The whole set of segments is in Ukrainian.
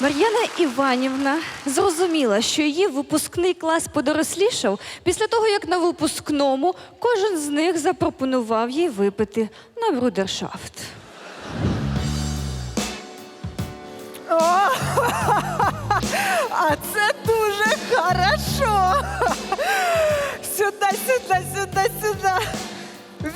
Мар'яна Іванівна зрозуміла, що її випускний клас подорослішав після того, як на випускному кожен з них запропонував їй випити на брудершафт. А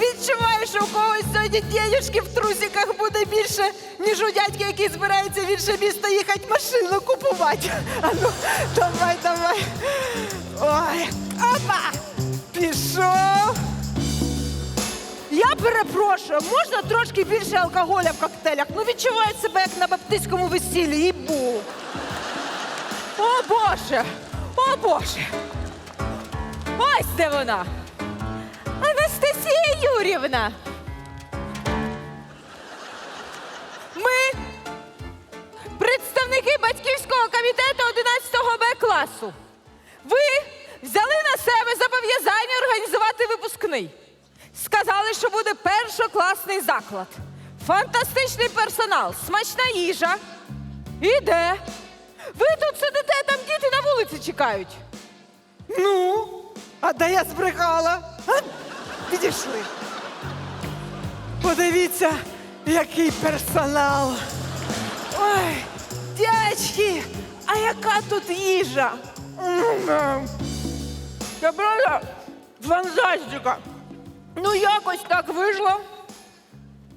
Відчуваю, що у когось сьогодні денежки в трусиках буде більше, ніж у дядька, який збирається в інше місто їхати машину купувати. А ну, давай, давай. Ой, опа! Пішов. Я перепрошую, можна трошки більше алкоголя в коктейлях? Ну відчуваю себе як на баптистському весіллі, їй бу. О Боже! О Боже! Ось де вона! Юрівна! Ми представники батьківського комітету 11 Б класу. Ви взяли на себе зобов'язання організувати випускний. Сказали, що буде першокласний заклад. Фантастичний персонал, смачна їжа. І де? Ви тут сидите, там діти на вулиці чекають. Ну, а де я збрехала? Підійшли. Подивіться, який персонал. Ой, дядьки, а яка тут їжа? Це правда фантастика. Ну, якось так вийшло,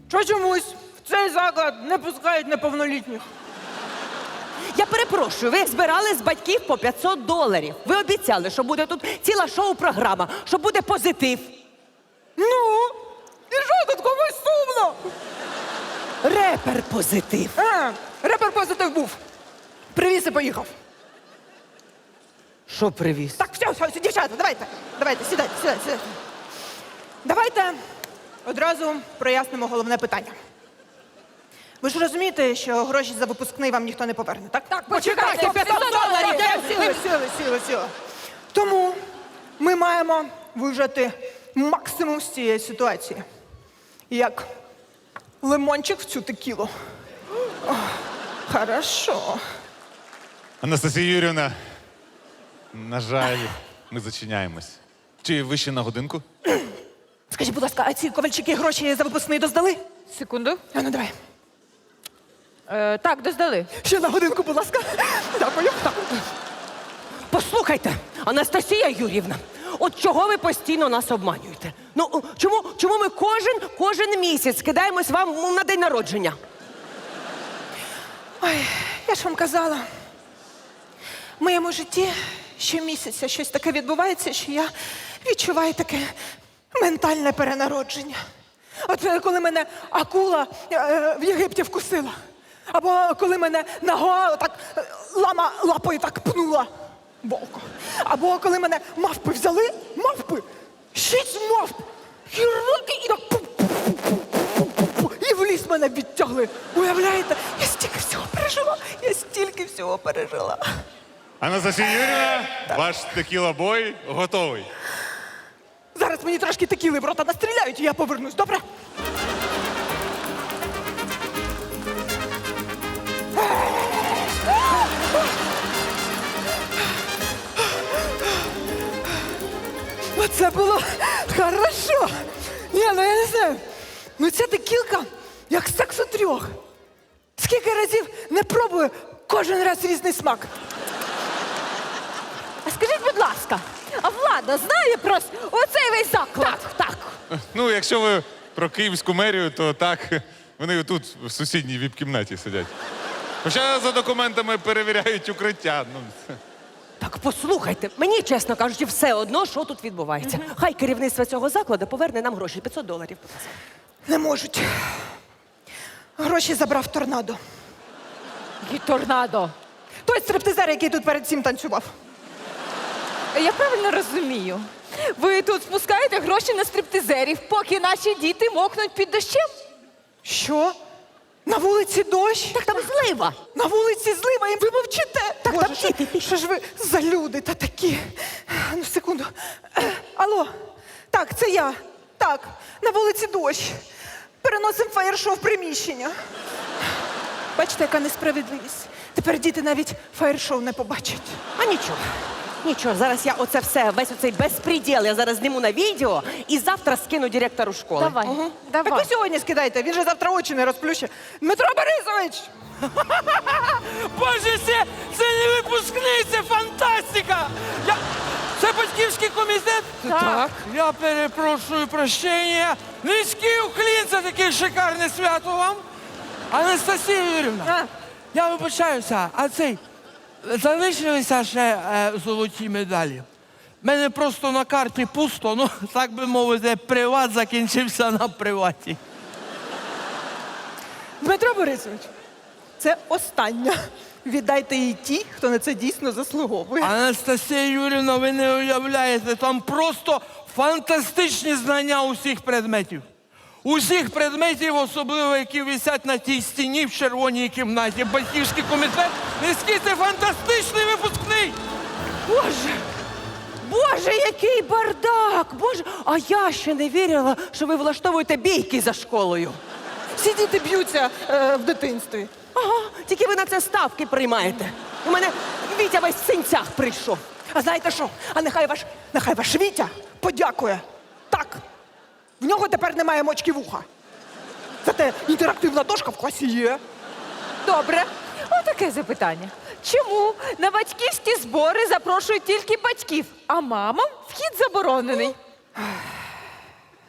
що чомусь в цей заклад не пускають неповнолітніх. Я перепрошую, ви збирали з батьків по 500 доларів. Ви обіцяли, що буде тут ціла шоу-програма, що буде позитив. Ну, і що тут комусь сумно? Репер позитив. А, репер позитив був. Привіз і поїхав. Що привіз? Так, все, все, все, дівчата, давайте. Давайте, сідайте, сідайте, сідайте. Давайте одразу прояснимо головне питання. Ви ж розумієте, що гроші за випускний вам ніхто не поверне, так? Так, почекайте, 500 доларів, Сіли, сіли, сіли, сіли. Тому ми маємо вижати максимум з цієї ситуації. Як лимончик в цю текілу. Хорошо. Анастасія Юрівна, на жаль, ми зачиняємось. Чи ви ще на годинку? Скажіть, будь ласка, а ці ковальчики гроші за випускний доздали? Секунду. А ну давай. Е, так, доздали. Ще на годинку, будь ласка. Дякую. Так. Послухайте, Анастасія Юрівна, от чого ви постійно нас обманюєте? Ну чому, чому ми кожен, кожен місяць кидаємось вам на день народження? Ой, я ж вам казала. В моєму житті щомісяця щось таке відбувається, що я відчуваю таке ментальне перенародження. От е, коли мене акула е, в Єгипті вкусила. Або коли мене нога так е, лама лапою так пнула в. Або коли мене мавпи взяли, мавпи, шість мавп, хіроки і так і в ліс мене відтягли. Уявляєте, я стільки всього пережила, я стільки всього пережила. Анастасія Юрівна, ваш текіла бой готовий. Зараз мені трошки текіли в рота настріляють, і я повернусь, добре? Оце було хорошо. Ні, ну я не знаю. Ну ця текілка, як секс у трьох. Скільки разів не пробую, кожен раз різний смак. А скажіть, будь ласка, а влада знає про с- оцей весь заклад? Так, так. Ну, якщо ви про київську мерію, то так, вони тут в сусідній віп-кімнаті сидять. Хоча за документами перевіряють укриття. Ну, Так послухайте, мені, чесно кажучи, все одно, що тут відбувається. Хай керівництво цього закладу поверне нам гроші 500 доларів. будь ласка. Не можуть. Гроші забрав торнадо. І торнадо. Той стриптизер, який тут перед цим танцював. Я правильно розумію. Ви тут спускаєте гроші на стриптизерів, поки наші діти мокнуть під дощем? Що? На вулиці дощ? Так там злива. На вулиці злива і ви мовчите. Так, Боже, там що діти. Що ж ви за люди та такі? Ну, секунду. Алло, так, це я. Так, на вулиці дощ. Переносимо фаєр-шоу в приміщення. Бачите, яка несправедливість. Тепер діти навіть фаєр-шоу не побачать. А нічого. Нічого, зараз я оце все, весь оцей безпреділ, я зараз зніму на відео і завтра скину директору школи. Давай, Так давай. ви сьогодні скидайте, він же завтра очі не розплющить. Дмитро Борисович! Боже, це, це не випускний, це фантастика! Я... Це батьківський комітет? Так. Я перепрошую прощення. Низький уклін, це таке шикарне свято вам. Анастасія Юрівна, А? я вибачаюся, а цей залишилися ще е, золоті медалі. У мене просто на карті пусто, ну так би мовити, приват закінчився на приваті. Дмитро Борисович, це остання. Віддайте їй ті, хто на це дійсно заслуговує. Анастасія Юрівна, ви не уявляєте, там просто фантастичні знання усіх предметів. Усіх предметів, особливо які висять на тій стіні в червоній кімнаті. Батьківський комітет низький це фантастичний випускний. Боже! Боже, який бардак! Боже, а я ще не вірила, що ви влаштовуєте бійки за школою. Всі діти б'ються е, в дитинстві. Ага, тільки ви на це ставки приймаєте. У мене Вітя весь в синцях прийшов. А знаєте що? А нехай ваш, нехай ваш Вітя подякує. В нього тепер немає мочки вуха. Зате інтерактивна дошка в класі є. Добре. Отаке запитання. Чому на батьківські збори запрошують тільки батьків, а мамам вхід заборонений?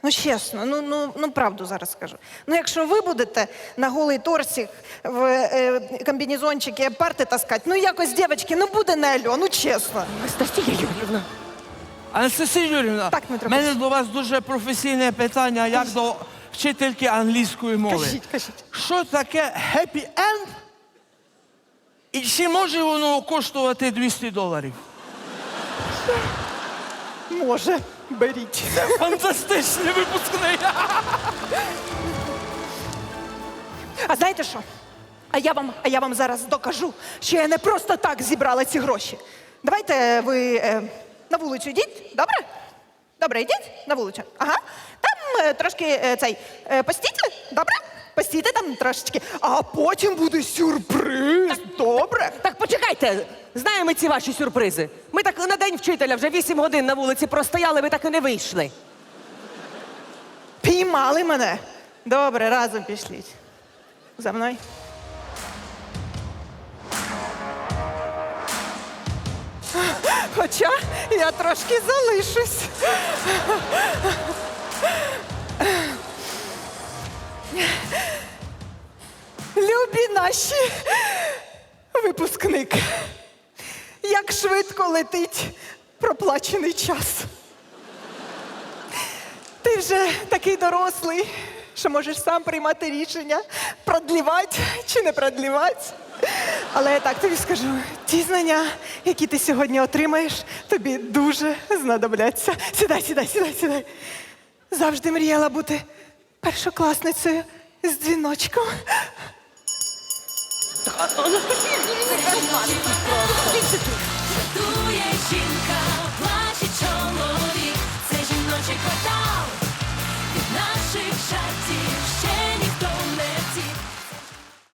Ну, чесно, ну, ну, ну правду зараз скажу. Ну, якщо ви будете на голий торсик в е, комбінезончики парти таскати, ну якось, дівчатки, ну буде не альо, ну чесно. Анастасія Юрівна. Анастасія Юрівна, Так, Дмитро в мене до вас дуже професійне питання, як до вчительки англійської мови. Кажіть, кажіть. Що таке happy end? І чи може воно коштувати 200 доларів? Може, беріть. Фантастичний випускний. А знаєте що? А я вам, а я вам зараз докажу, що я не просто так зібрала ці гроші. Давайте ви е, на вулицю йдіть, добре? Добре, йдіть на вулицю. Ага. Там е, трошки е, цей е, постійте, добре? Постійте там трошечки. А потім буде сюрприз. Добре? Так почекайте, знаємо ці ваші сюрпризи. Ми так на день вчителя вже 8 годин на вулиці простояли, ви так і не вийшли. Піймали мене. Добре, разом пішліть. За мною. Хоча я трошки залишусь. Любі наші випускник. Як швидко летить проплачений час. Ти вже такий дорослий, що можеш сам приймати рішення, продлівати чи не продлівати. Але я так тобі скажу, ті знання, які ти сьогодні отримаєш, тобі дуже знадобляться. Сідай, сідай, сідай, сідай. Завжди мріяла бути першокласницею з дзвіночком. Тує жінка, плаче чоловік, це жіночий квартал від наших шатів.